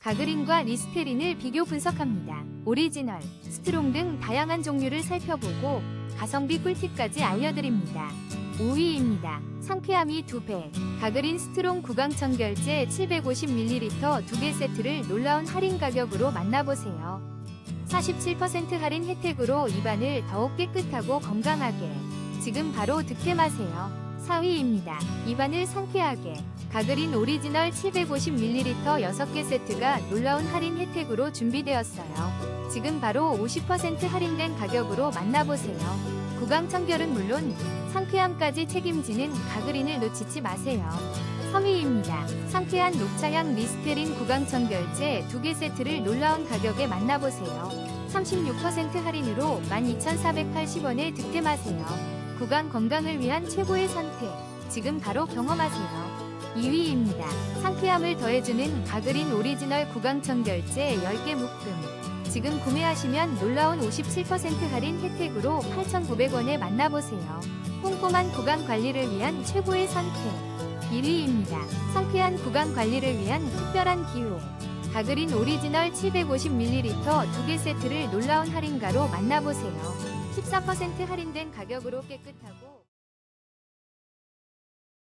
가그린과 리스테린을 비교 분석합니다. 오리지널, 스트롱 등 다양한 종류를 살펴보고 가성비 꿀팁까지 알려드립니다. 5위입니다. 상쾌함이 2배. 가그린 스트롱 구강청 결제 750ml 2개 세트를 놀라운 할인 가격으로 만나보세요. 47% 할인 혜택으로 입안을 더욱 깨끗하고 건강하게. 지금 바로 득템하세요. 4위입니다. 입안을 상쾌하게. 가그린 오리지널 750ml 6개 세트가 놀라운 할인 혜택으로 준비되었어요. 지금 바로 50% 할인된 가격으로 만나보세요. 구강 청결은 물론 상쾌함까지 책임지는 가그린을 놓치지 마세요. 3위입니다. 상쾌한 녹차향 리스테린 구강 청결제 2개 세트를 놀라운 가격에 만나보세요. 36% 할인으로 12,480원에 득템하세요. 구강 건강을 위한 최고의 선택. 지금 바로 경험하세요. 2위입니다. 상쾌함을 더해주는 가그린 오리지널 구강청 결제 10개 묶음. 지금 구매하시면 놀라운 57% 할인 혜택으로 8,900원에 만나보세요. 꼼꼼한 구강 관리를 위한 최고의 선택. 1위입니다. 상쾌한 구강 관리를 위한 특별한 기회. 가그린 오리지널 750ml 2개 세트를 놀라운 할인가로 만나보세요. 14% 할인된 가격으로 깨끗하고